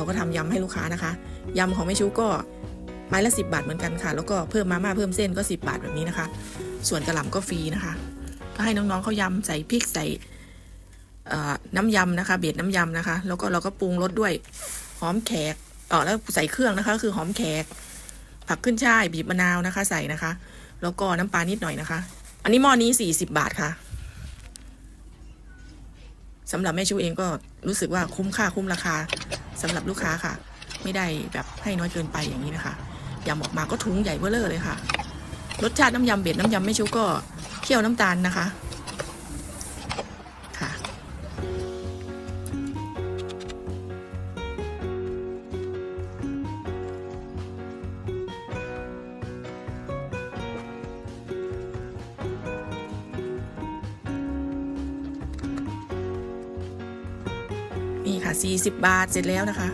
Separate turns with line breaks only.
เราก็ทำยำให้ลูกค้านะคะยำของแม่ชูก็ไม้ละ 10 บาทเหมือนกันค่ะ แล้วก็เพิ่มมาม่าเพิ่มเส้นก็ 10 บาทแบบนี้นะคะ ส่วนกระหล่ำก็ฟรีนะคะ ก็ให้น้องๆเขายำใส่พริกใส่น้ำยำนะคะ เบียดน้ำยำนะคะ แล้วก็เราก็ปรุงรสด้วยหอมแขกเออแล้วใส่เครื่องนะคะ คือหอมแขก ผักขึ้นช่ายบีบมะนาวนะคะ ใส่นะคะ แล้วก็น้ำปลานิดหน่อยนะคะ อันนี้หม้อนี้40 บาทค่ะสำหรับแม่ชูเองก็รู้สึกว่าคุ้มค่าคุ้มราคา สำหรับลูกค้าค่ะ ไม่ได้แบบให้น้อยเกินไปอย่างนี้นะคะยำออกมาก็ถุงใหญ่เบ้อเลอเลยค่ะ รสชาติน้ำยำเบ็ดน้ำยำไม่ชุก็เคี่ยวน้ำตาลนะคะ นี่ค่ะ 40 บาทเสร็จแล้วนะคะ